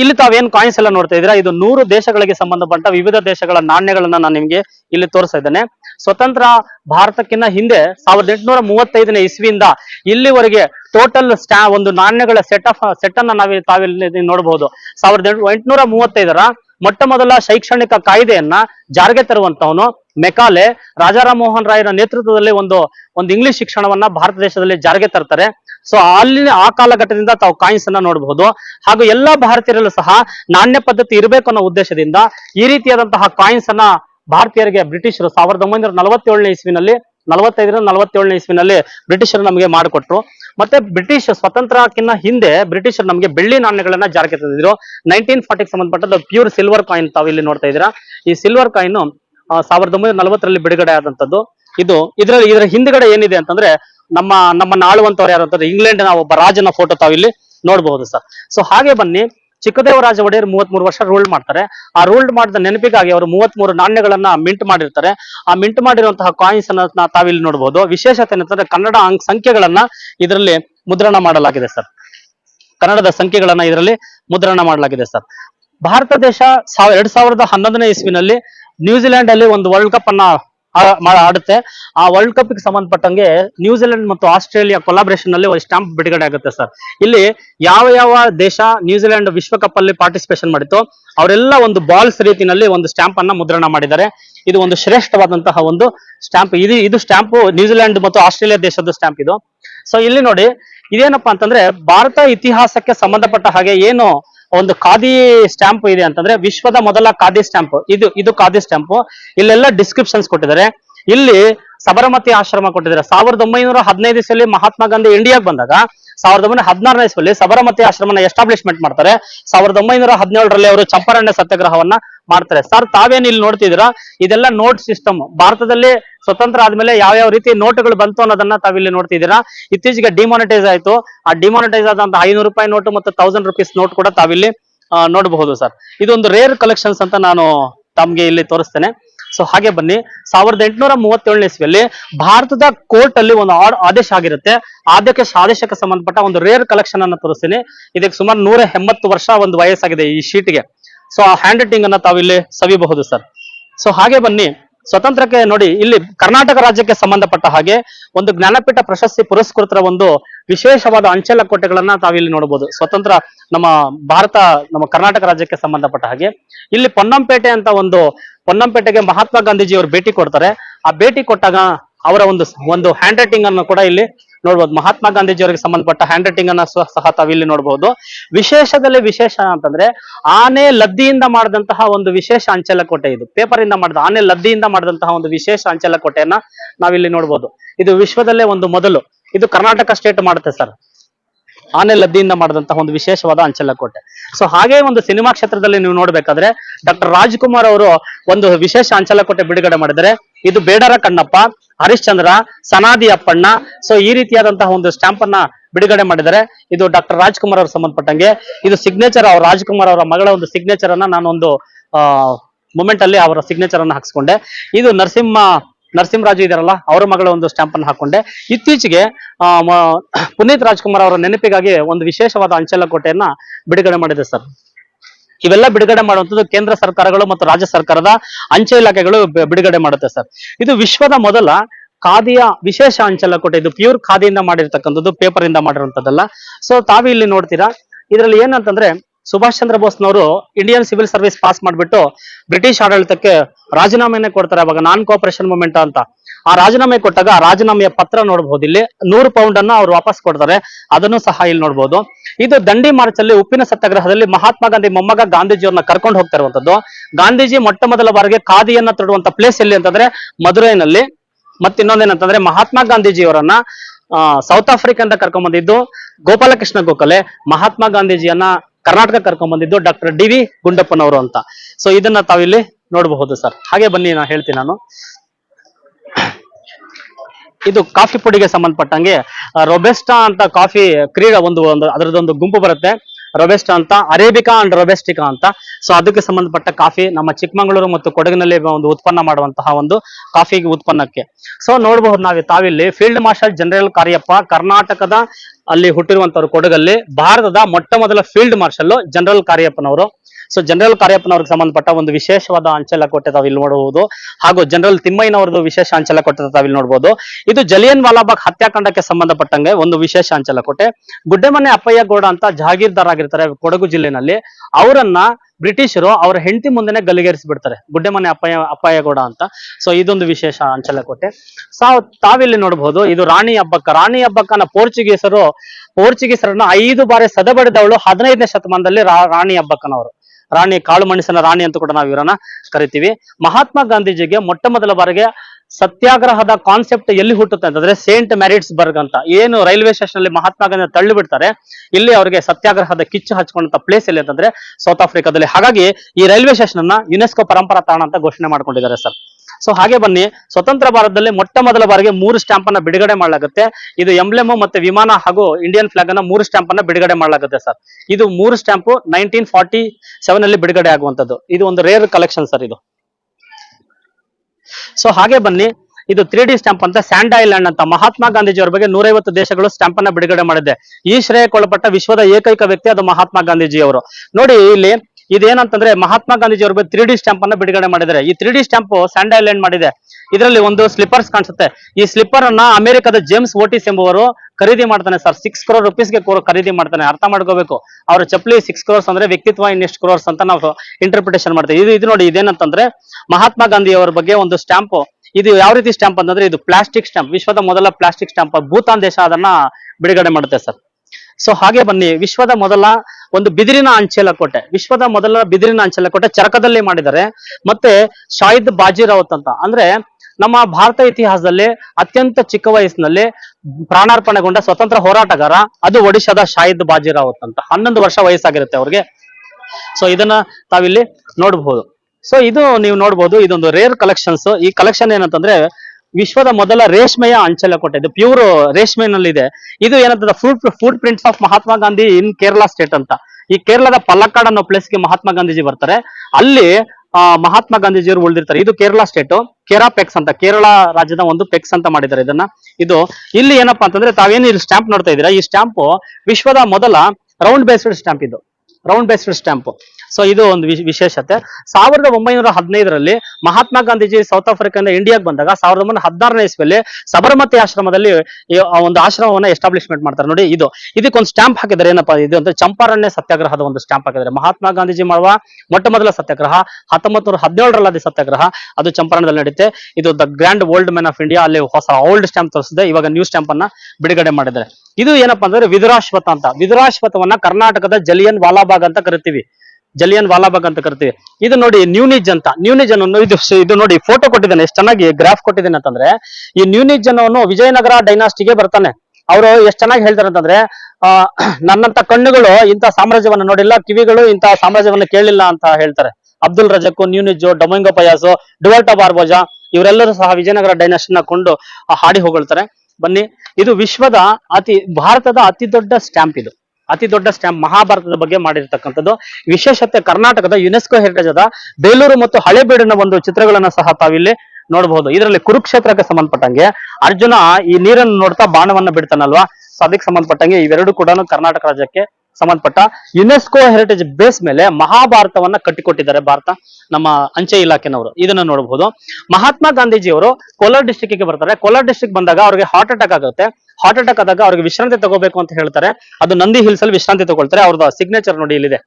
S1: ಇಲ್ಲಿ ತಾವೇನ್ ಕಾಯಿನ್ಸ್ ಎಲ್ಲ ನೋಡ್ತಾ ಇದ್ದೀರಾ? ಇದು ನೂರು ದೇಶಗಳಿಗೆ ಸಂಬಂಧಪಟ್ಟ ವಿವಿಧ ದೇಶಗಳ ನಾಣ್ಯಗಳನ್ನ ನಾನು ನಿಮ್ಗೆ ಇಲ್ಲಿ ತೋರಿಸ್ತಾ ಇದ್ದೇನೆ. ಸ್ವತಂತ್ರ ಭಾರತಕ್ಕಿಂತ ಹಿಂದೆ ಸಾವಿರದ ಎಂಟುನೂರ ಮೂವತ್ತೈದನೇ ಇಸ್ವಿಯಿಂದ ಇಲ್ಲಿವರೆಗೆ ಟೋಟಲ್ ಸ್ಟಾ ಒಂದು ನಾಣ್ಯಗಳ ಸೆಟ್ ಆಫ್ ಸೆಟ್ ಅನ್ನ ನಾವಿ ತಾವಿಲ್ಲಿ ನೋಡಬಹುದು ಸಾವಿರದ ಎಂಟು ಎಂಟುನೂರ ಮೂವತ್ತೈದರ ಮೊಟ್ಟ ಮೊದಲ ಶೈಕ್ಷಣಿಕ ಕಾಯ್ದೆಯನ್ನ ಜಾರಿಗೆ ತರುವಂತವನು ಮೆಕಾಲೆ. ರಾಜಾರಾಮ್ ಮೋಹನ್ ರಾಯರ ನೇತೃತ್ವದಲ್ಲಿ ಒಂದು ಒಂದು ಇಂಗ್ಲಿಷ್ ಶಿಕ್ಷಣವನ್ನ ಭಾರತ ದೇಶದಲ್ಲಿ ಜಾರಿಗೆ ತರ್ತಾರೆ. ಸೊ ಅಲ್ಲಿನ, ಆ ಕಾಲಘಟ್ಟದಿಂದ ತಾವು ಕಾಯಿನ್ಸ್ ಅನ್ನ ನೋಡಬಹುದು ಹಾಗೂ ಎಲ್ಲಾ ಭಾರತೀಯರಲ್ಲೂ ಸಹ ನಾಣ್ಯ ಪದ್ಧತಿ ಇರಬೇಕು ಅನ್ನೋ ಉದ್ದೇಶದಿಂದ ಈ ರೀತಿಯಾದಂತಹ ಕಾಯಿನ್ಸ್ ಅನ್ನ ಭಾರತೀಯರಿಗೆ ಬ್ರಿಟಿಷರು ಸಾವಿರದ ಒಂಬೈನೂರ ನಲವತ್ತೇಳನೇ ಇಸ್ವಿನಲ್ಲಿ, ನಲವತ್ತೈದರಿಂದ ನಲವತ್ತೇಳನೇ ಇಸ್ವಿನಲ್ಲಿ ಬ್ರಿಟಿಷರು ನಮಗೆ ಮಾಡಿಕೊಟ್ರು. ಮತ್ತೆ ಬ್ರಿಟಿಷ್ ಸ್ವತಂತ್ರಕ್ಕಿಂತ ಹಿಂದೆ ಬ್ರಿಟಿಷರು ನಮಗೆ ಬೆಳ್ಳಿ ನಾಣ್ಯಗಳನ್ನ ಜಾರಿಗೆ ತಂದಿದ್ರು. ನೈನ್ಟೀನ್ ಫಾರ್ಟಿಗೆ ಸಂಬಂಧಪಟ್ಟದ್ದು ಪ್ಯೂರ್ ಸಿಲ್ವರ್ ಕಾಯಿನ್ ತಾವು ಇಲ್ಲಿ ನೋಡ್ತಾ ಇದ್ದೀರಾ. ಈ ಸಿಲ್ವರ್ ಕಾಯಿನ್ ಸಾವಿರದ ಒಂಬೈನೂರ ನಲವತ್ತರಲ್ಲಿ ಬಿಡುಗಡೆ ಆದಂತದ್ದು ಇದು ಇದರಲ್ಲಿ ಇದರ ಹಿಂದ್ಗಡೆ ಏನಿದೆ ಅಂತಂದ್ರೆ ನಮ್ಮ, ನಮ್ಮನ್ನ ಆಳುವಂತವ್ರು ಯಾರು ಅಂತಂದ್ರೆ ಇಂಗ್ಲೆಂಡ್ನ ಒಬ್ಬ ರಾಜನ ಫೋಟೋ ತಾವಿಲ್ಲಿ ನೋಡಬಹುದು ಸರ್. ಸೊ ಹಾಗೆ ಬನ್ನಿ ಚಿಕ್ಕದೇವರಾಜ ಒಡೆಯರ್ ಮೂವತ್ಮೂರು ವರ್ಷ ರೂಲ್ಡ್ ಮಾಡ್ತಾರೆ. ಆ ರೂಲ್ಡ್ ಮಾಡಿದ ನೆನಪಿಗಾಗಿ ಅವರು ಮೂವತ್ಮೂರು ನಾಣ್ಯಗಳನ್ನ ಮಿಂಟ್ ಮಾಡಿರ್ತಾರೆ. ಆ ಮಿಂಟ್ ಮಾಡಿರುವಂತಹ ಕಾಯಿನ್ಸ್ ಅನ್ನ ತಾವಿಲ್ಲಿ ನೋಡಬಹುದು ವಿಶೇಷತೆ ಏನಂತಂದ್ರೆ ಕನ್ನಡ ಅಂಕ ಸಂಖ್ಯೆಗಳನ್ನ ಇದರಲ್ಲಿ ಮುದ್ರಣ ಮಾಡಲಾಗಿದೆ ಸರ್. ಕನ್ನಡದ ಸಂಖ್ಯೆಗಳನ್ನ ಇದರಲ್ಲಿ ಮುದ್ರಣ ಮಾಡಲಾಗಿದೆ ಸರ್. ಭಾರತ ದೇಶ ಎರಡ್ ಸಾವಿರದ ಹನ್ನೊಂದನೇ ಇಸ್ವಿನಲ್ಲಿ ನ್ಯೂಜಿಲೆಂಡ್ ಅಲ್ಲಿ ಒಂದು ವರ್ಲ್ಡ್ ಕಪ್ ಅನ್ನ ಆಡುತ್ತೆ. ಆ ವರ್ಲ್ಡ್ ಕಪ್ಗೆ ಸಂಬಂಧಪಟ್ಟಂಗೆ ನ್ಯೂಜಿಲೆಂಡ್ ಮತ್ತು ಆಸ್ಟ್ರೇಲಿಯಾ ಕೊಲಾಬ್ರೇಷನ್ನಲ್ಲಿ ಒಂದು ಸ್ಟಾಂಪ್ ಬಿಡುಗಡೆ ಆಗುತ್ತೆ ಸರ್. ಇಲ್ಲಿ ಯಾವ ಯಾವ ದೇಶ ನ್ಯೂಜಿಲೆಂಡ್ ವಿಶ್ವಕಪ್ ಅಲ್ಲಿ ಪಾರ್ಟಿಸಿಪೇಷನ್ ಮಾಡಿತ್ತು, ಅವರೆಲ್ಲ ಒಂದು ಬಾಲ್ಸ್ ರೀತಿನಲ್ಲಿ ಒಂದು ಸ್ಟಾಂಪ್ ಅನ್ನ ಮುದ್ರಣ ಮಾಡಿದ್ದಾರೆ. ಇದು ಒಂದು ಶ್ರೇಷ್ಠವಾದಂತಹ ಒಂದು ಸ್ಟಾಂಪ್ ಇದು ಇದು ಸ್ಟಾಂಪ್ ನ್ಯೂಜಿಲೆಂಡ್ ಮತ್ತು ಆಸ್ಟ್ರೇಲಿಯಾ ದೇಶದ ಸ್ಟಾಂಪ್ ಇದು. ಸೊ ಇಲ್ಲಿ ನೋಡಿ, ಇದೇನಪ್ಪಾ ಅಂತಂದ್ರೆ ಭಾರತ ಇತಿಹಾಸಕ್ಕೆ ಸಂಬಂಧಪಟ್ಟ ಹಾಗೆ ಏನು ಒಂದು ಖಾದಿ ಸ್ಟಾಂಪ್ ಇದೆ ಅಂತಂದ್ರೆ ವಿಶ್ವದ ಮೊದಲ ಖಾದಿ ಸ್ಟಾಂಪ್ ಇದು ಇದು ಖಾದಿ ಸ್ಟಾಂಪ್ ಇಲ್ಲೆಲ್ಲ ಡಿಸ್ಕ್ರಿಪ್ಷನ್ಸ್ ಕೊಟ್ಟಿದ್ದಾರೆ. ಇಲ್ಲಿ ಸಬರಮತಿ ಆಶ್ರಮ ಕೊಟ್ಟಿದ್ದಾರೆ. ಸಾವಿರದ ಒಂಬೈನೂರ ಹದಿನೈದು ಇಸ್ವಿಯಲ್ಲಿ ಮಹಾತ್ಮ ಗಾಂಧಿ ಇಂಡಿಯಾಗೆ ಬಂದಾಗ, ಸಾವಿರದ ಒಂಬೈನೂರ ಹದಿನಾರನೇ ಇಸ್ವಿಯಲ್ಲಿ ಸಬರಮತಿ ಆಶ್ರಮನ ಎಸ್ಟಾಬ್ಲಿಷ್ಮೆಂಟ್ ಮಾಡ್ತಾರೆ. ಸಾವಿರದ ಒಂಬೈನೂರ ಹದಿನೇಳರಲ್ಲಿ ಅವರು ಚಂಪಾರಣ್ಯ ಸತ್ಯಾಗ್ರಹವನ್ನ ಮಾಡ್ತಾರೆ. ಸರ್, ತಾವೇನು ಇಲ್ಲಿ ನೋಡ್ತಿದ್ದೀರಾ? ಇದೆಲ್ಲ ನೋಟ್ ಸಿಸ್ಟಮ್. ಭಾರತದಲ್ಲಿ ಸ್ವತಂತ್ರ ಆದ್ಮೇಲೆ ಯಾವ ಯಾವ ರೀತಿ ನೋಟುಗಳು ಬಂತು ಅನ್ನೋದನ್ನ ತಾವಿಲ್ಲಿ ನೋಡ್ತಿದ್ದೀರಾ? ಇತ್ತೀಚೆಗೆ ಡಿಮಾನಿಟೈಸ್ ಆಯ್ತು. ಆ ಡಿಮಾನಿಟೈಸ್ ಆದಂತ ಐನೂರು ರೂಪಾಯಿ ನೋಟು ಮತ್ತು ತೌಸಂಡ್ ರುಪೀಸ್ ನೋಟ್ ಕೂಡ ತಾವಿಲ್ಲಿ ನೋಡಬಹುದು ಸರ್. ಇದೊಂದು ರೇರ್ ಕಲೆಕ್ಷನ್ಸ್ ಅಂತ ನಾನು ತಮ್ಗೆ ಇಲ್ಲಿ ತೋರಿಸ್ತೇನೆ. ಸೊ ಹಾಗೆ ಬನ್ನಿ. ಸಾವಿರದ ಎಂಟುನೂರ ಮೂವತ್ತೇಳನೇ ಇಸ್ವಿಯಲ್ಲಿ ಭಾರತದ ಕೋರ್ಟ್ ಅಲ್ಲಿ ಒಂದು ಆದೇಶ ಆಗಿರುತ್ತೆ. ಆದ್ಯಕ್ಕೆ ಆದೇಶಕ್ಕೆ ಸಂಬಂಧಪಟ್ಟ ಒಂದು ರೇರ್ ಕಲೆಕ್ಷನ್ ಅನ್ನ ತೋರಿಸ್ತೀನಿ. ಇದಕ್ಕೆ ಸುಮಾರು ನೂರ ಎಂಬತ್ತು ವರ್ಷ ಒಂದು ವಯಸ್ಸಾಗಿದೆ ಈ ಶೀಟ್ಗೆ ಸೊ ಆ ಹ್ಯಾಂಡ್ ರೈಟಿಂಗ್ ಅನ್ನ ತಾವಿಲ್ಲಿ ಸವಿಬಹುದು ಸರ್ ಸೊ ಹಾಗೆ ಬನ್ನಿ. ಸ್ವತಂತ್ರಕ್ಕೆ ನೋಡಿ, ಇಲ್ಲಿ ಕರ್ನಾಟಕ ರಾಜ್ಯಕ್ಕೆ ಸಂಬಂಧಪಟ್ಟ ಹಾಗೆ ಒಂದು ಜ್ಞಾನಪೀಠ ಪ್ರಶಸ್ತಿ ಪುರಸ್ಕೃತರ ಒಂದು ವಿಶೇಷವಾದ ಅಂಚಲ ಕೋಟೆಗಳನ್ನ ತಾವಿಲ್ಲಿ ನೋಡಬಹುದು. ಸ್ವತಂತ್ರ ನಮ್ಮ ಭಾರತ, ನಮ್ಮ ಕರ್ನಾಟಕ ರಾಜ್ಯಕ್ಕೆ ಸಂಬಂಧಪಟ್ಟ ಹಾಗೆ. ಇಲ್ಲಿ ಪೊನ್ನಂಪೇಟೆ ಅಂತ ಒಂದು, ಪೊನ್ನಂಪೇಟೆಗೆ ಮಹಾತ್ಮ ಗಾಂಧೀಜಿ ಅವರು ಭೇಟಿ ಕೊಡ್ತಾರೆ. ಆ ಭೇಟಿ ಕೊಟ್ಟಾಗ ಅವರ ಒಂದು ಒಂದು ಹ್ಯಾಂಡ್ ರೈಟಿಂಗ್ ಅನ್ನು ಕೂಡ ಇಲ್ಲಿ ನೋಡ್ಬೋದು. ಮಹಾತ್ಮ ಗಾಂಧೀಜಿ ಅವರಿಗೆ ಸಂಬಂಧಪಟ್ಟ ಹ್ಯಾಂಡ್ ರೈಟಿಂಗ್ ಅನ್ನ ಸಹ ತಾವಿಲ್ಲಿ ನೋಡಬಹುದು ವಿಶೇಷದಲ್ಲಿ ವಿಶೇಷ ಅಂತಂದ್ರೆ ಆನೆ ಲದ್ದಿಯಿಂದ ಮಾಡಿದಂತಹ ಒಂದು ವಿಶೇಷ ಅಂಚೆಲಕೋಟೆ ಇದು. ಪೇಪರ್ ಇಂದ ಮಾಡಿದ ಆನೆ ಲದ್ದಿಯಿಂದ ಮಾಡಿದಂತಹ ಒಂದು ವಿಶೇಷ ಅಂಚೆಲಕೋಟೆಯನ್ನ ನಾವಿಲ್ಲಿ ನೋಡಬಹುದು ಇದು ವಿಶ್ವದಲ್ಲೇ ಒಂದು ಮೊದಲು. ಇದು ಕರ್ನಾಟಕ ಸ್ಟೇಟ್ ಮಾಡುತ್ತೆ ಸರ್. ಆನೆ ಲದ್ದಿಯಿಂದ ಮಾಡಿದಂತಹ ಒಂದು ವಿಶೇಷವಾದ ಅಂಚಲಕೋಟೆ. ಸೊ ಹಾಗೆ ಒಂದು ಸಿನಿಮಾ ಕ್ಷೇತ್ರದಲ್ಲಿ ನೀವು ನೋಡ್ಬೇಕಾದ್ರೆ ಡಾಕ್ಟರ್ ರಾಜ್ಕುಮಾರ್ ಅವರು ಒಂದು ವಿಶೇಷ ಅಂಚಲಕೋಟೆ ಬಿಡುಗಡೆ ಮಾಡಿದ್ದಾರೆ. ಇದು ಬೇಡರ ಕಣ್ಣಪ್ಪ ಹರಿಶ್ಚಂದ್ರ ಸನಾದಿ ಅಪ್ಪಣ್ಣ. ಸೊ ಈ ರೀತಿಯಾದಂತಹ ಒಂದು ಸ್ಟಾಂಪ್ ಅನ್ನ ಬಿಡುಗಡೆ ಮಾಡಿದರೆ ಇದು ಡಾಕ್ಟರ್ ರಾಜ್ಕುಮಾರ್ ಅವ್ರ ಸಂಬಂಧಪಟ್ಟಂಗೆ. ಇದು ಸಿಗ್ನೇಚರ್ ಅವ್ರ ರಾಜ್ಕುಮಾರ್ ಅವರ ಮಗಳ ಒಂದು ಸಿಗ್ನೇಚರ್ ಅನ್ನ ನಾನೊಂದು, ಆ ಮೂಮೆಂಟ್ ಅಲ್ಲಿ ಅವರ ಸಿಗ್ನೇಚರ್ ಅನ್ನ ಹಾಕ್ಸ್ಕೊಂಡೆ. ಇದು ನರಸಿಂಹ ನರಸಿಂಹರಾಜು ಇದಾರಲ್ಲ, ಅವರ ಮಗಳ ಒಂದು ಸ್ಟಾಂಪ್ ಅನ್ನು ಹಾಕೊಂಡೆ. ಇತ್ತೀಚೆಗೆ ಪುನೀತ್ ರಾಜ್ಕುಮಾರ್ ಅವರ ನೆನಪಿಗಾಗಿ ಒಂದು ವಿಶೇಷವಾದ ಅಂಚಲ ಕೋಟೆಯನ್ನ ಬಿಡುಗಡೆ ಮಾಡಿದೆ ಸರ್. ಇವೆಲ್ಲ ಬಿಡುಗಡೆ ಮಾಡುವಂಥದ್ದು ಕೇಂದ್ರ ಸರ್ಕಾರಗಳು ಮತ್ತು ರಾಜ್ಯ ಸರ್ಕಾರದ ಅಂಚೆ ಇಲಾಖೆಗಳು ಬಿಡುಗಡೆ ಮಾಡುತ್ತೆ ಸರ್. ಇದು ವಿಶ್ವದ ಮೊದಲ ಖಾದಿಯ ವಿಶೇಷ ಅಂಚಲ ಕೋಟೆ ಇದು ಪ್ಯೂರ್ ಖಾದಿಯಿಂದ ಮಾಡಿರ್ತಕ್ಕಂಥದ್ದು ಪೇಪರ್ ಇಂದ ಮಾಡಿರುವಂತದ್ದಲ್ಲ ಸೊ ತಾವು ಇಲ್ಲಿ ನೋಡ್ತೀರಾ, ಇದರಲ್ಲಿ ಏನಂತಂದ್ರೆ ಸುಭಾಷ್ ಚಂದ್ರ ಬೋಸ್ನವರು ಇಂಡಿಯನ್ ಸಿವಿಲ್ ಸರ್ವಿಸ್ ಪಾಸ್ ಮಾಡ್ಬಿಟ್ಟು ಬ್ರಿಟಿಷ್ ಆಡಳಿತಕ್ಕೆ ರಾಜೀನಾಮೆನೆ ಕೊಡ್ತಾರೆ ಅವಾಗ ನಾನ್ ಕೋಪರೇಷನ್ ಮೂಮೆಂಟ್ ಅಂತ. ಆ ರಾಜೀನಾಮೆ ಕೊಟ್ಟಾಗ ರಾಜೀನಾಮೆಯ ಪತ್ರ ನೋಡಬಹುದು ಇಲ್ಲಿ ನೂರು ಪೌಂಡ್ ಅನ್ನ ಅವ್ರು ವಾಪಸ್ ಕೊಡ್ತಾರೆ. ಅದನ್ನು ಸಹ ಇಲ್ಲಿ ನೋಡಬಹುದು ಇದು ದಂಡಿ ಮಾರ್ಚ್ ಅಲ್ಲಿ ಉಪ್ಪಿನ ಸತ್ಯಾಗ್ರಹದಲ್ಲಿ ಮಹಾತ್ಮ ಗಾಂಧಿ, ಮೊಮ್ಮಗ ಗಾಂಧೀಜಿಯವ್ರನ್ನ ಕರ್ಕೊಂಡು ಹೋಗ್ತಾ ಇರುವಂತದ್ದು ಗಾಂಧೀಜಿ ಮೊಟ್ಟ ಮೊದಲ ಬಾರಿಗೆ ಖಾದಿಯನ್ನ ತೊಡುವಂತ ಪ್ಲೇಸ್ ಎಲ್ಲಿ ಅಂತಂದ್ರೆ ಮಧುರೈನಲ್ಲಿ. ಮತ್ತೆ ಇನ್ನೊಂದೇನಂತಂದ್ರೆ ಮಹಾತ್ಮ ಗಾಂಧೀಜಿಯವರನ್ನ ಸೌತ್ ಸೌತ್ ಅಂತ ಕರ್ಕೊಂಡ್ ಬಂದಿದ್ದು ಗೋಪಾಲಕೃಷ್ಣ ಗೋಖಲೆ. ಮಹಾತ್ಮ ಗಾಂಧೀಜಿಯನ್ನ ಕರ್ನಾಟಕ ಕರ್ಕೊಂಡ್ ಬಂದಿದ್ದು ಡಾಕ್ಟರ್ ಡಿ ವಿ ಗುಂಡಪ್ಪನವರು ಅಂತ. ಸೊ ಇದನ್ನ ತಾವಿಲ್ಲಿ ನೋಡಬಹುದು ಸರ್. ಹಾಗೆ ಬನ್ನಿ ನಾನು ಹೇಳ್ತೀನಿ ನಾನು. ಇದು ಕಾಫಿ ಪುಡಿಗೆ ಸಂಬಂಧಪಟ್ಟಂಗೆ ರೊಬೆಸ್ಟಾ ಅಂತ ಕಾಫಿ ಕ್ರೀಡಾ ಒಂದು ಒಂದು ಅದರದೊಂದು ಗುಂಪು ಬರುತ್ತೆ. ರೊಬೆಸ್ಟಾ ಅಂತ ಅರೇಬಿಕಾ ಅಂಡ್ ರೊಬೆಸ್ಟಿಕಾ ಅಂತ. ಸೊ ಅದಕ್ಕೆ ಸಂಬಂಧಪಟ್ಟ ಕಾಫಿ ನಮ್ಮ ಚಿಕ್ಕಮಗಳೂರು ಮತ್ತು ಕೊಡಗಿನಲ್ಲಿ ಒಂದು ಉತ್ಪನ್ನ ಮಾಡುವಂತಹ ಒಂದು ಕಾಫಿ ಉತ್ಪನ್ನಕ್ಕೆ. ಸೊ ನೋಡಬಹುದು ನಾವು ತಾವಿಲ್ಲಿ. ಫೀಲ್ಡ್ ಮಾರ್ಷಲ್ ಜನರಲ್ ಕಾರ್ಯಪ್ಪ ಕರ್ನಾಟಕದ ಅಲ್ಲಿ ಹುಟ್ಟಿರುವಂತವ್ರು ಕೊಡಗಲ್ಲಿ ಭಾರತದ ಮೊಟ್ಟ ಮೊದಲ ಫೀಲ್ಡ್ ಮಾರ್ಷಲ್ ಜನರಲ್ ಕಾರ್ಯಪ್ಪನವರು. ಸೊ ಜನರಲ್ ಕಾರ್ಯಪ್ಪನವ್ರಿಗೆ ಸಂಬಂಧಪಟ್ಟ ಒಂದು ವಿಶೇಷವಾದ ಅಂಚೆಲಕೋಟೆ ತಾವಿಲ್ಲಿ ನೋಡಬಹುದು. ಹಾಗೂ ಜನರಲ್ ತಿಮ್ಮಯ್ಯನವರದು ವಿಶೇಷ ಅಂಚೆಲಕೋಟೆ ತಾವಿಲ್ಲಿ ನೋಡಬಹುದು. ಇದು ಜಲಿಯನ್ ವಾಲಾಬಾಗ್ ಹತ್ಯಾಕಾಂಡಕ್ಕೆ ಸಂಬಂಧಪಟ್ಟಂಗೆ ಒಂದು ವಿಶೇಷ ಅಂಚೆಲಕೋಟೆ ಗುಡ್ಡೆಮನೆ ಅಪ್ಪಯ್ಯ ಗೌಡ ಅಂತ ಜಹಾಗೀರ್ದಾರ್ ಆಗಿರ್ತಾರೆ ಕೊಡಗು ಜಿಲ್ಲೆನಲ್ಲಿ. ಅವರನ್ನ ಬ್ರಿಟಿಷರು ಅವರ ಹೆಂಡತಿ ಮುಂದೆನೆ ಗಲ್ಲಿಗೇರಿಸಿ ಬಿಡ್ತಾರೆ ಗುಡ್ಡೆಮನೆ ಅಪ್ಪಯ್ಯ ಅಪ್ಪಯ್ಯ ಗೌಡ ಅಂತ. ಸೊ ಇದೊಂದು ವಿಶೇಷ ಅಂಚೆಲಕೋಟೆ. ಸಾ ತಾವಿಲ್ಲಿ ನೋಡಬಹುದು ಇದು ರಾಣಿ ಹಬ್ಬಕ್ಕ. ರಾಣಿ ಹಬ್ಬಕ್ಕನ ಪೋರ್ಚುಗೀಸರು, ಪೋರ್ಚುಗೀಸರನ್ನ ಐದು ಬಾರಿ ಸದಬಡಿದವಳು ಹದಿನೈದನೇ ಶತಮಾನದಲ್ಲಿ ರಾಣಿ ಹಬ್ಬಕ್ಕನವರು. ರಾಣಿ ಕಾಳು ಮಣಿಸನ ರಾಣಿ ಅಂತ ಕೂಡ ನಾವು ಇವರನ್ನ ಕರಿತೀವಿ. ಮಹಾತ್ಮ ಗಾಂಧೀಜಿಗೆ ಮೊಟ್ಟ ಮೊದಲ ಬಾರಿಗೆ ಸತ್ಯಾಗ್ರಹದ ಕಾನ್ಸೆಪ್ಟ್ ಎಲ್ಲಿ ಹುಟ್ಟುತ್ತೆ ಅಂತಂದ್ರೆ ಸೇಂಟ್ ಮ್ಯಾರಿಟ್ಸ್ ಬರ್ಗ್ ಅಂತ. ಏನು ರೈಲ್ವೆ ಸ್ಟೇಷನ್ ಅಲ್ಲಿ ಮಹಾತ್ಮ ಗಾಂಧಿ ತಳ್ಳಿ ಬಿಡ್ತಾರೆ, ಇಲ್ಲಿ ಅವರಿಗೆ ಸತ್ಯಾಗ್ರಹದ ಕಿಚ್ಚು ಹಚ್ಕೊಂಡಂತ ಪ್ಲೇಸ್ ಎಲ್ಲಿ ಅಂತಂದ್ರೆ ಸೌತ್ ಆಫ್ರಿಕಾದಲ್ಲಿ ಹಾಗಾಗಿ ಈ ರೈಲ್ವೆ ಸ್ಟೇಷನ್ ಅನ್ನ ಯುನೆಸ್ಕೋ ಪರಂಪರಾ ತಾಣ ಅಂತ ಘೋಷಣೆ ಮಾಡ್ಕೊಂಡಿದ್ದಾರೆ ಸರ್. ಸೊ ಹಾಗೆ ಬನ್ನಿ, ಸ್ವತಂತ್ರ ಭಾರತದಲ್ಲಿ ಮೊಟ್ಟ ಮೊದಲ ಬಾರಿಗೆ ಮೂರು ಸ್ಟಾಂಪ್ ಅನ್ನ ಬಿಡುಗಡೆ ಮಾಡಲಾಗುತ್ತೆ. ಇದು ಎಂಬ್ಲೆಮ್ ಮತ್ತೆ ವಿಮಾನ ಹಾಗೂ ಇಂಡಿಯನ್ ಫ್ಲಾಗ್ ಅನ್ನ ಮೂರು ಸ್ಟಾಂಪ್ ಅನ್ನ ಬಿಡುಗಡೆ ಮಾಡಲಾಗುತ್ತೆ ಸರ್. ಇದು ಮೂರು ಸ್ಟಾಂಪ್ ನೈನ್ಟೀನ್ ಫಾರ್ಟಿ ಸೆವೆನ್ ಅಲ್ಲಿ ಬಿಡುಗಡೆ ಆಗುವಂತದ್ದು ಇದು ಒಂದು ರೇರ್ ಕಲೆಕ್ಷನ್ ಸರ್ ಇದು. ಸೊ ಹಾಗೆ ಬನ್ನಿ. ಇದು ತ್ರೀ ಡಿ ಸ್ಟಾಂಪ್ ಅಂತ ಸ್ಯಾಂಡ್ ಐಲ್ಯಾಂಡ್ ಅಂತ ಮಹಾತ್ಮ ಗಾಂಧೀಜಿ ಅವರ ಬಗ್ಗೆ ನೂರೈವತ್ತು ದೇಶಗಳು ಸ್ಟಾಂಪ್ ಅನ್ನ ಬಿಡುಗಡೆ ಮಾಡಿದೆ. ಈ ಶ್ರೇಯಕ್ಕೊಳಪಟ್ಟ ವಿಶ್ವದ ಏಕೈಕ ವ್ಯಕ್ತಿ ಅದು ಮಹಾತ್ಮ ಗಾಂಧೀಜಿ ಅವರು ನೋಡಿ ಇಲ್ಲಿ ಇದೇನಂತಂದ್ರೆ ಮಹಾತ್ಮ ಗಾಂಧೀಜಿಯವರ ಬಗ್ಗೆ ತ್ರೀ ಡಿ ಸ್ಟಾಂಪ್ ಅನ್ನ ಬಿಡುಗಡೆ ಮಾಡಿದ್ದಾರೆ. ಈ ತ್ರೀ ಡಿ ಸ್ಟಾಂಪ್ ಸ್ಯಾಂಡ್ ಮಾಡಿದೆ. ಇದರಲ್ಲಿ ಒಂದು ಸ್ಲಿಪ್ಪರ್ಸ್ ಕಾಣಿಸುತ್ತೆ. ಈ ಸ್ಲಿಪ್ಪರ್ ಅನ್ನ ಅಮೆರಿಕದ ಜೇಮ್ಸ್ ಓಟಿಸ್ ಎಂಬುವರು ಖರೀದಿ ಮಾಡ್ತಾನೆ ಸರ್ ಸಿಕ್ಸ್ ಕ್ರೋರ್ ರುಪೀಸ್ಗೆ ಖರೀದಿ ಮಾಡ್ತಾನೆ. ಅರ್ಥ ಮಾಡ್ಕೋಬೇಕು. ಅವ್ರ ಚಪ್ಪಲಿ ಸಿಕ್ಸ್ ಕ್ರೋರ್ಸ್ ಅಂದ್ರೆ ವ್ಯಕ್ತಿತ್ವ ಇನ್ನೆಷ್ಟು ಕ್ರೋರ್ಸ್ ಅಂತ ನಾವು ಇಂಟರ್ಪ್ರಿಟೇಷನ್ ಮಾಡ್ತೀವಿ. ಇದು ಇದು ನೋಡಿ ಇದೇನಂತಂದ್ರೆ ಮಹಾತ್ಮ ಗಾಂಧಿ ಅವರ ಬಗ್ಗೆ ಒಂದು ಸ್ಟ್ಯಾಂಪ್ ಇದು ಯಾವ ರೀತಿ ಸ್ಟಾಂಪ್ ಅಂತಂದ್ರೆ ಇದು ಪ್ಲಾಸ್ಟಿಕ್ ಸ್ಟ್ಯಾಂಪ್ ವಿಶ್ವದ ಮೊದಲ ಪ್ಲಾಸ್ಟಿಕ್ ಸ್ಟ್ಯಾಂಪ್ ಭೂತಾನ್ ದೇಶ ಅದನ್ನ ಬಿಡುಗಡೆ ಮಾಡುತ್ತೆ ಸರ್ ಸೊ ಹಾಗೆ ಬನ್ನಿ. ವಿಶ್ವದ ಮೊದಲ ಒಂದು ಬಿದಿರಿನ ಅಂಚೆಲ ಕೋಟೆ ವಿಶ್ವದ ಮೊದಲ ಬಿದಿರಿನ ಅಂಚೆಲಕೋಟೆ ಚರಕದಲ್ಲಿ ಮಾಡಿದ್ದಾರೆ. ಮತ್ತೆ ಶಾಹಿದ್ ಬಾಜಿರಾವತ್ ಅಂತ. ಅಂದ್ರೆ ನಮ್ಮ ಭಾರತ ಇತಿಹಾಸದಲ್ಲಿ ಅತ್ಯಂತ ಚಿಕ್ಕ ವಯಸ್ಸಿನಲ್ಲಿ ಪ್ರಾಣಾರ್ಪಣೆಗೊಂಡ ಸ್ವತಂತ್ರ ಹೋರಾಟಗಾರ ಅದು ಒಡಿಶಾದ ಶಾಹಿದ್ ಬಾಜಿರಾವತ್ ಅಂತ. ಹನ್ನೊಂದು ವರ್ಷ ವಯಸ್ಸಾಗಿರುತ್ತೆ ಅವ್ರಿಗೆ. ಸೊ ಇದನ್ನ ತಾವಿಲ್ಲಿ ನೋಡಬಹುದು. ಸೊ ಇದು ನೀವು ನೋಡಬಹುದು ಇದೊಂದು ರೇರ್ ಕಲೆಕ್ಷನ್ಸ್ ಈ ಕಲೆಕ್ಷನ್ ಏನಂತಂದ್ರೆ ವಿಶ್ವದ ಮೊದಲ ರೇಷ್ಮೆಯ ಅಂಚಲ ಕೋಟೆ ಇದು ಪ್ಯೂರ್ ರೇಷ್ಮೆನಲ್ಲಿದೆ. ಇದು ಏನಂತಂದ್ರೆ foot footprints of Mahatma Gandhi in Kerala state ಅಂತ. ಈ ಕೇರಳದ ಪಲ್ಲಕ್ಕಾಡ್ ಅನ್ನೋ ಪ್ಲೇಸ್ಗೆ ಮಹಾತ್ಮ ಗಾಂಧೀಜಿ ಬರ್ತಾರೆ. ಅಲ್ಲಿ ಮಹಾತ್ಮ ಗಾಂಧೀಜಿಯವರು ಉಳಿದಿರ್ತಾರೆ. ಇದು ಕೇರಳ ಸ್ಟೇಟ್ ಕೇರಾ ಪೆಕ್ಸ್ ಅಂತ ಕೇರಳ ರಾಜ್ಯದ ಒಂದು ಪೆಕ್ಸ್ ಅಂತ ಮಾಡಿದ್ದಾರೆ ಇದನ್ನ. ಇದು, ಇಲ್ಲಿ ಏನಪ್ಪಾ ಅಂತಂದ್ರೆ ತಾವೇನು ಇಲ್ಲಿ ಸ್ಟಾಂಪ್ ನೋಡ್ತಾ ಇದ್ದೀರಾ? ಈ ಸ್ಟಾಂಪ್ ವಿಶ್ವದ ಮೊದಲ ರೌಂಡ್ ಬೇಸ್ಡ್ ಸ್ಟಾಂಪ್ ಇದು. ರೌಂಡ್ ಬೇಸ್ಡ್ ಸ್ಟಾಂಪ್ ಸೊ ಇದು ಒಂದು ವಿಶೇಷತೆ. ಸಾವಿರದ ಒಂಬೈನೂರ ಹದಿನೈದರಲ್ಲಿ ಮಹಾತ್ಮ ಗಾಂಧೀಜಿ ಸೌತ್ ಆಫ್ರಿಕಾದಿಂದ ಇಂಡಿಯಾಗೆ ಬಂದಾಗ ಸಾವಿರದ ಒಂಬೈನೂರ ಹದಿನಾರನೇ ಇಸ್ವಿಯಲ್ಲಿ ಸಬರಮತಿ ಆಶ್ರಮದಲ್ಲಿ ಒಂದು ಆಶ್ರಮವನ್ನ ಎಸ್ಟಾಬ್ಲಿಷ್ಮೆಂಟ್ ಮಾಡ್ತಾರೆ. ನೋಡಿ ಇದು, ಇದಕ್ಕೊಂದು ಸ್ಟಾಂಪ್ ಹಾಕಿದ್ದಾರೆ. ಏನಪ್ಪಾ ಇದು ಅಂತ ಚಂಪಾರಣ್ಯ ಸತ್ಯಾಗ್ರಹದ ಒಂದು ಸ್ಟಾಂಪ್ ಹಾಕಿದ್ದಾರೆ. ಮಹಾತ್ಮ ಗಾಂಧೀಜಿ ಮಾಡುವ ಮೊಟ್ಟ ಮೊದಲ ಸತ್ಯಾಗ್ರಹ ಹತ್ತೊಂಬತ್ತು ನೂರ ಹದಿನೇಳರಲ್ಲಿ ಸತ್ಯಾಗ್ರಹ. ಅದು ಚಂಪಾರಣದಲ್ಲಿ ನಡೆಯುತ್ತೆ ಇದು the grand old man of India. ಅಲ್ಲಿ ಹೊಸ ಓಲ್ಡ್ ಸ್ಟಾಂಪ್ ತೋರಿಸಿದೆ. ಇವಾಗ ನ್ಯೂ ಸ್ಟಾಂಪ್ ಅನ್ನ ಬಿಡುಗಡೆ ಮಾಡಿದ್ದಾರೆ. ಇದು ಏನಪ್ಪಾ ಅಂದ್ರೆ ವಿದುರಾಶ್ವತ ಅಂತ. ವಿದುರಾಶ್ವತವನ್ನ ಕರ್ನಾಟಕದ ಜಲಿಯನ್ ವಾಲಾಬಾಗ್ ಅಂತ ಕರಿತೀವಿ. ಜಲಿಯನ್ ವಾಲಾಬಾಗ್ ಅಂತ ಕರಿತೀವಿ. ಇದು ನೋಡಿ ನ್ಯೂನಿಜ್ ಅಂತ. ನ್ಯೂನಿಜ್ ಅನ್ನೋ ಇದು ಇದು ನೋಡಿ ಫೋಟೋ ಕೊಟ್ಟಿದ್ದಾನೆ. ಎಷ್ಟು ಚೆನ್ನಾಗಿ ಗ್ರಾಫ್ ಕೊಟ್ಟಿದ್ದೇನೆ ಅಂತಂದ್ರೆ, ಈ ನ್ಯೂನಿಜ್ ಅನ್ನೋನು ವಿಜಯನಗರ ಡೈನಾಸ್ಟಿಗೆ ಬರ್ತಾನೆ. ಅವರು ಎಷ್ಟು ಚೆನ್ನಾಗಿ ಹೇಳ್ತಾರೆ ಅಂತಂದ್ರೆ, ಆ, (clears throat) ನನ್ನಂತ ಕಣ್ಣುಗಳು ಇಂಥ ಸಾಮ್ರಾಜ್ಯವನ್ನ ನೋಡಿಲ್ಲ, ಕಿವಿಗಳು ಇಂಥ ಸಾಮ್ರಾಜ್ಯವನ್ನ ಕೇಳಿಲ್ಲ ಅಂತ ಹೇಳ್ತಾರೆ. ಅಬ್ದುಲ್ ರಜಕ್, ನ್ಯೂನಿಜ್, ಡೊಮಿಂಗೋ ಪಯಾಸು, ಡುವಲ್ಟಾ ಬಾರ್ಬೋಜಾ, ಇವರೆಲ್ಲರೂ ಸಹ ವಿಜಯನಗರ ಡೈನಾಸ್ಟಿನ ಕೊಂಡು ಹಾಡಿ ಹೊಗಳ್ತಾರೆ. ಬನ್ನಿ, ಇದು ವಿಶ್ವದ ಅತಿ, ಭಾರತದ ಅತಿ ದೊಡ್ಡ ಸ್ಟ್ಯಾಂಪ್ ಇದು. ಅತಿ ದೊಡ್ಡ ಸ್ಟ್ಯಾಂಪ್ ಮಹಾಭಾರತದ ಬಗ್ಗೆ ಮಾಡಿರ್ತಕ್ಕಂಥದ್ದು. ವಿಶೇಷತೆ ಕರ್ನಾಟಕದ ಯುನೆಸ್ಕೋ ಹೆರಿಟೇಜ್ ಅದ. ಬೇಲೂರು ಮತ್ತು ಹಳೆಬೀಡಿನ ಒಂದು ಚಿತ್ರಗಳನ್ನ ಸಹ ತಾವಿಲ್ಲಿ ನೋಡಬಹುದು. ಇದರಲ್ಲಿ ಕುರುಕ್ಷೇತ್ರಕ್ಕೆ ಸಂಬಂಧಪಟ್ಟಂಗೆ ಅರ್ಜುನ ಈ ನೀರನ್ನು ನೋಡ್ತಾ ಬಾಣವನ್ನ ಬಿಡ್ತಾನಲ್ವಾ? ಸೊ ಅದಕ್ಕೆ ಸಂಬಂಧಪಟ್ಟಂಗೆ ಇವೆರಡು ಕೂಡ ಕರ್ನಾಟಕ ರಾಜ್ಯಕ್ಕೆ ಸಂಬಂಧಪಟ್ಟ ಯುನೆಸ್ಕೋ ಹೆರಿಟೇಜ್ ಬೇಸ್ ಮೇಲೆ ಮಹಾಭಾರತವನ್ನ ಕಟ್ಟಿಕೊಟ್ಟಿದ್ದಾರೆ ಭಾರತ, ನಮ್ಮ ಅಂಚೆ ಇಲಾಖೆನವರು. ಇದನ್ನ ನೋಡಬಹುದು. ಮಹಾತ್ಮ ಗಾಂಧೀಜಿಯವರು ಕೋಲಾರ ಡಿಸ್ಟಿಕ್ಗೆ ಬರ್ತಾರೆ. ಕೋಲಾರ ಡಿಸ್ಟಿಕ್ ಬಂದಾಗ ಅವ್ರಿಗೆ ಹಾರ್ಟ್ ಅಟ್ಯಾಕ್ ಆಗುತ್ತೆ. ಹಾರ್ಟ್ ಅಟ್ಯಾಕ್ ಆದಾಗ ಅವ್ರಿಗೆ ವಿಶ್ರಾಂತಿ ತಗೋಬೇಕು ಅಂತ ಹೇಳ್ತಾರೆ. ಅದು ನಂದಿ ಹಿಲ್ಸ್ ಅಲ್ಲಿ ವಿಶ್ರಾಂತಿ ತಗೊಳ್ತಾರೆ. ಅವ್ರದ್ದು ಸಿಗ್ನೇಚರ್ ನೋಡಿ ಇಲ್ಲಿದೆ.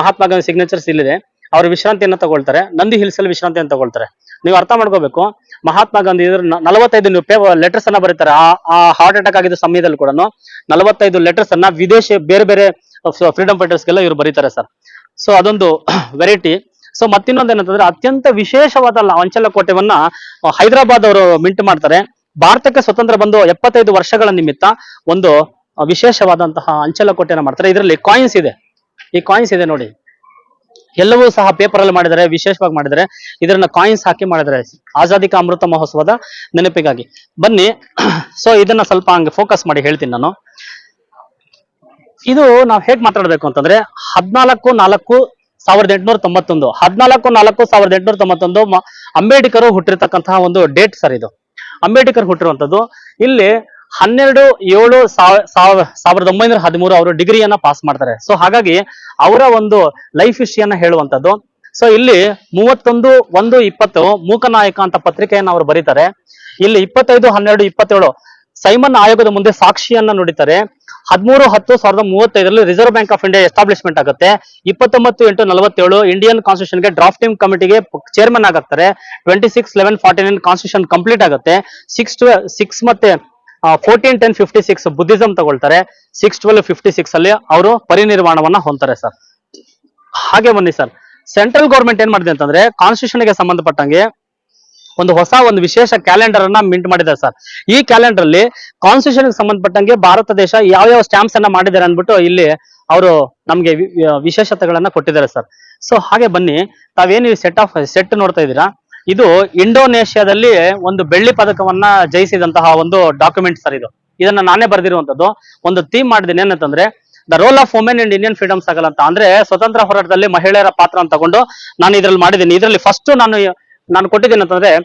S1: ಮಹಾತ್ಮ ಗಾಂಧಿ ಸಿಗ್ನೇಚರ್ಸ್ ಇಲ್ಲಿದೆ. ಅವ್ರ ವಿಶ್ರಾಂತಿಯನ್ನ ತಗೊಳ್ತಾರೆ. ನಂದಿ ಹಿಲ್ಸ್ ಅಲ್ಲಿ ವಿಶ್ರಾಂತಿಯನ್ನು ತಗೊಳ್ತಾರೆ. ನೀವು ಅರ್ಥ ಮಾಡ್ಕೋಬೇಕು. ಮಹಾತ್ಮ ಗಾಂಧಿ ಇದ್ರ ನಲವತ್ತೈದು ನೀವು ಲೆಟರ್ಸ್ ಅನ್ನ ಬರೀತಾರೆ. ಆ ಹಾರ್ಟ್ ಅಟ್ಯಾಕ್ ಆಗಿದ್ದ ಸಮಯದಲ್ಲಿ ಕೂಡ ನಲವತ್ತೈದು ಲೆಟರ್ಸ್ ಅನ್ನ ವಿದೇಶಿ ಬೇರೆ ಬೇರೆ ಫ್ರೀಡಮ್ ಫೈಟರ್ಸ್ಗೆಲ್ಲ ಇವ್ರು ಬರೀತಾರೆ ಸರ್ ಸೊ ಅದೊಂದು (clears throat) ವೆರೈಟಿ ಸೊ ಮತ್ತಿನ್ನೊಂದು ಏನಂತಂದ್ರೆ ಅತ್ಯಂತ ವಿಶೇಷವಾದ ಲಾಂಛಲ ಕೋಟೆವನ್ನ ಹೈದರಾಬಾದ್ ಅವರು ಮಿಂಟ್ ಮಾಡ್ತಾರೆ. ಭಾರತಕ್ಕೆ ಸ್ವತಂತ್ರ ಬಂದು ಎಪ್ಪತ್ತೈದು ವರ್ಷಗಳ ನಿಮಿತ್ತ ಒಂದು ವಿಶೇಷವಾದಂತಹ ಅಂಚಲ ಕೋಟೆಯನ್ನು ಮಾಡ್ತಾರೆ. ಇದರಲ್ಲಿ ಕಾಯಿನ್ಸ್ ಇದೆ. ಈ ಕಾಯಿನ್ಸ್ ಇದೆ ನೋಡಿ. ಎಲ್ಲವೂ ಸಹ ಪೇಪರ್ ಅಲ್ಲಿ ಮಾಡಿದರೆ ವಿಶೇಷವಾಗಿ ಮಾಡಿದರೆ ಇದನ್ನ ಕಾಯಿನ್ಸ್ ಹಾಕಿ ಮಾಡಿದರೆ ಆಜಾದಿ ಕಾ ಅಮೃತ ಮಹೋತ್ಸವದ ನೆನಪಿಗಾಗಿ. ಬನ್ನಿ. (clears throat) ಸೊ ಇದನ್ನ ಸ್ವಲ್ಪ ಹಂಗೆ ಫೋಕಸ್ ಮಾಡಿ ಹೇಳ್ತೀನಿ ನಾನು. ಇದು ನಾವು ಹೇಗ್ ಮಾತಾಡ್ಬೇಕು ಅಂತಂದ್ರೆ, ಹದ್ನಾಲ್ಕು ನಾಲ್ಕು ಸಾವಿರದ ಎಂಟುನೂರ ತೊಂಬತ್ತೊಂದು. ಹದ್ನಾಲ್ಕು ನಾಲ್ಕು ಸಾವಿರದ ಎಂಟುನೂರ ತೊಂಬತ್ತೊಂದು ಅಂಬೇಡ್ಕರ್ ಹುಟ್ಟಿರ್ತಕ್ಕಂತಹ ಒಂದು ಡೇಟ್ ಸರ್ ಇದು. ಅಂಬೇಡ್ಕರ್ ಹುಟ್ಟಿರುವಂತದ್ದು ಇಲ್ಲಿ ಹನ್ನೆರಡು, ಏಳು ಸಾವ- ಸಾವ- ಸಾವಿರದ ಒಂಬೈನೂರ ಹದಿಮೂರು ಅವರು ಡಿಗ್ರಿಯನ್ನ ಪಾಸ್ ಮಾಡ್ತಾರೆ. ಸೊ ಹಾಗಾಗಿ ಅವರ ಒಂದು ಲೈಫ್ ಹಿಸ್ಟ್ರಿಯನ್ನ ಹೇಳುವಂತದ್ದು ಸೊ ಇಲ್ಲಿ ಮೂವತ್ತೊಂದು, ಒಂದು, ಇಪ್ಪತ್ತು ಮೂಕನಾಯಕ ಅಂತ ಪತ್ರಿಕೆಯನ್ನು ಅವರು ಬರೀತಾರೆ. ಇಲ್ಲಿ ಇಪ್ಪತ್ತೈದು, ಹನ್ನೆರಡು, ಇಪ್ಪತ್ತೇಳು ಸೈಮನ್ ಆಯೋಗದ ಮುಂದೆ ಸಾಕ್ಷಿಯನ್ನ ನುಡಿತಾರೆ. ಹದಿಮೂರು, ಹತ್ತು ಸಾವಿರದ ಮೂವತ್ತೈದರಲ್ಲಿ Reserve Bank of India establishment ಆಗುತ್ತೆ. ಇಪ್ಪತ್ತೊಂಬತ್ತು ಎಂಟು ನಲವತ್ತೇಳು ಇಂಡಿಯನ್ ಕಾನ್ಸ್ಟಿಟ್ಯೂಷನ್ಗೆ ಡ್ರಾಫ್ಟಿಂಗ್ ಕಮಿಟಿಗೆ ಚೇರ್ಮನ್ ಆಗುತ್ತಾರೆ twenty six eleven forty nine constitution complete ಆಗುತ್ತೆ. ಸಿಕ್ಸ್ ಟು ಸಿಕ್ಸ್ ಮತ್ತೆ fourteen ten fifty six Buddhism ತಗೊಳ್ತಾರೆ. ಸಿಕ್ಸ್ ಟ್ವೆಲ್ ಫಿಫ್ಟಿ ಸಿಕ್ಸ್ ಅಲ್ಲಿ ಅವರು ಪರಿನಿರ್ವಾಣವನ್ನ ಹೊಂತಾರೆ ಸರ್. ಹಾಗೆ ಬನ್ನಿ ಸರ್. ಸೆಂಟ್ರಲ್ ಗೌರ್ಮೆಂಟ್ ಏನ್ ಮಾಡಿದೆ ಅಂತಂದ್ರೆ ಕಾನ್ಸ್ಟಿಟ್ಯೂಷನ್ಗೆ ಸಂಬಂಧಪಟ್ಟಂಗೆ ಒಂದು ಹೊಸ ಒಂದು ವಿಶೇಷ ಕ್ಯಾಲೆಂಡರ್ ಅನ್ನ ಮಿಂಟ್ ಮಾಡಿದ್ದಾರೆ ಸರ್. ಈ ಕ್ಯಾಲೆಂಡರ್ ಅಲ್ಲಿ ಕಾನ್ಸ್ಟಿಟ್ಯೂಷನ್ ಸಂಬಂಧಪಟ್ಟಂಗೆ ಭಾರತ ದೇಶ ಯಾವ ಯಾವ ಸ್ಟಾಂಪ್ಸ್ ಅನ್ನ ಮಾಡಿದ್ದಾರೆ ಅಂದ್ಬಿಟ್ಟು ಇಲ್ಲಿ ಅವರು ನಮ್ಗೆ ವಿಶೇಷತೆಗಳನ್ನ ಕೊಟ್ಟಿದ್ದಾರೆ ಸರ್. ಸೊ ಹಾಗೆ ಬನ್ನಿ, ತಾವೇನು ಸೆಟ್ ಆಫ್ ಸೆಟ್ ನೋಡ್ತಾ ಇದ್ದೀರಾ? ಇದು ಇಂಡೋನೇಷ್ಯಾದಲ್ಲಿ ಒಂದು ಬೆಳ್ಳಿ ಪದಕವನ್ನ ಜಯಿಸಿದಂತಹ ಒಂದು ಡಾಕ್ಯುಮೆಂಟ್ ಸರ್ ಇದು. ಇದನ್ನ ನಾನೇ ಬರೆದಿರುವಂತದ್ದು ಒಂದು ಥೀಮ್ ಮಾಡಿದ್ದೀನಿ ಏನಂತಂದ್ರೆ the role of women and Indian freedoms ಆಗಲ್ಲ ಅಂತ. ಅಂದ್ರೆ ಸ್ವತಂತ್ರ ಹೋರಾಟದಲ್ಲಿ ಮಹಿಳೆಯರ ಪಾತ್ರ ಅಂತ ತಗೊಂಡು ನಾನು ಇದ್ರಲ್ಲಿ ಮಾಡಿದ್ದೀನಿ. ಇದರಲ್ಲಿ ಫಸ್ಟ್ ನಾನು ನಾನು ಕೊಟ್ಟಿದ್ದೀನಿ ಅಂತಂದ್ರೆ,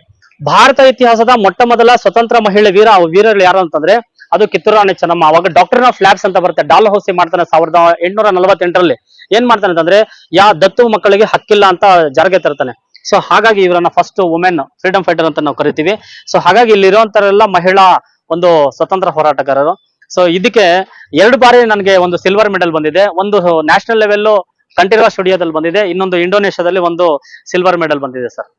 S1: ಭಾರತ ಇತಿಹಾಸದ ಮೊಟ್ಟ ಮೊದಲ ಸ್ವತಂತ್ರ ಮಹಿಳೆ ವೀರ ವೀರರು ಯಾರು ಅಂತಂದ್ರೆ, ಅದು ಕಿತ್ತೂರು ರಾಣಿ ಚೆನ್ನಮ್ಮ. ಅವಾಗ ಡಾಕ್ಟರ್ ಆಫ್ ಫ್ಲಾಗ್ಸ್ ಅಂತ ಬರುತ್ತೆ. ಡಾಲ್ ಹೌಸಿ ಮಾಡ್ತಾನೆ ಸಾವಿರದ ಎಂಟುನೂರ ನಲವತ್ತೆಂಟರಲ್ಲಿ. ಏನ್ ಮಾಡ್ತಾನೆ ಅಂತಂದ್ರೆ, ಯಾ ದತ್ತು ಮಕ್ಕಳಿಗೆ ಹಕ್ಕಿಲ್ಲ ಅಂತ ಜಾರಿಗೆ ತರ್ತಾನೆ. ಸೊ ಹಾಗಾಗಿ ಇವರನ್ನ ಫಸ್ಟ್ ವುಮೆನ್ ಫ್ರೀಡಮ್ ಫೈಟರ್ ಅಂತ ನಾವು ಕರಿತೀವಿ. ಸೊ ಹಾಗಾಗಿ ಇಲ್ಲಿರುವಂತರೆಲ್ಲ ಮಹಿಳಾ ಒಂದು ಸ್ವತಂತ್ರ ಹೋರಾಟಗಾರರು. ಸೊ ಇದಕ್ಕೆ ಎರಡು ಬಾರಿ ನನಗೆ ಒಂದು ಸಿಲ್ವರ್ ಮೆಡಲ್ ಬಂದಿದೆ. ಒಂದು ನ್ಯಾಷನಲ್ ಲೆವೆಲ್ ಕಂಠೀರವ ಸ್ಟುಡಿಯೋದಲ್ಲಿ ಬಂದಿದೆ. ಇನ್ನೊಂದು ಇಂಡೋನೇಷ್ಯಾದಲ್ಲಿ ಒಂದು ಸಿಲ್ವರ್ ಮೆಡಲ್ ಬಂದಿದೆ sir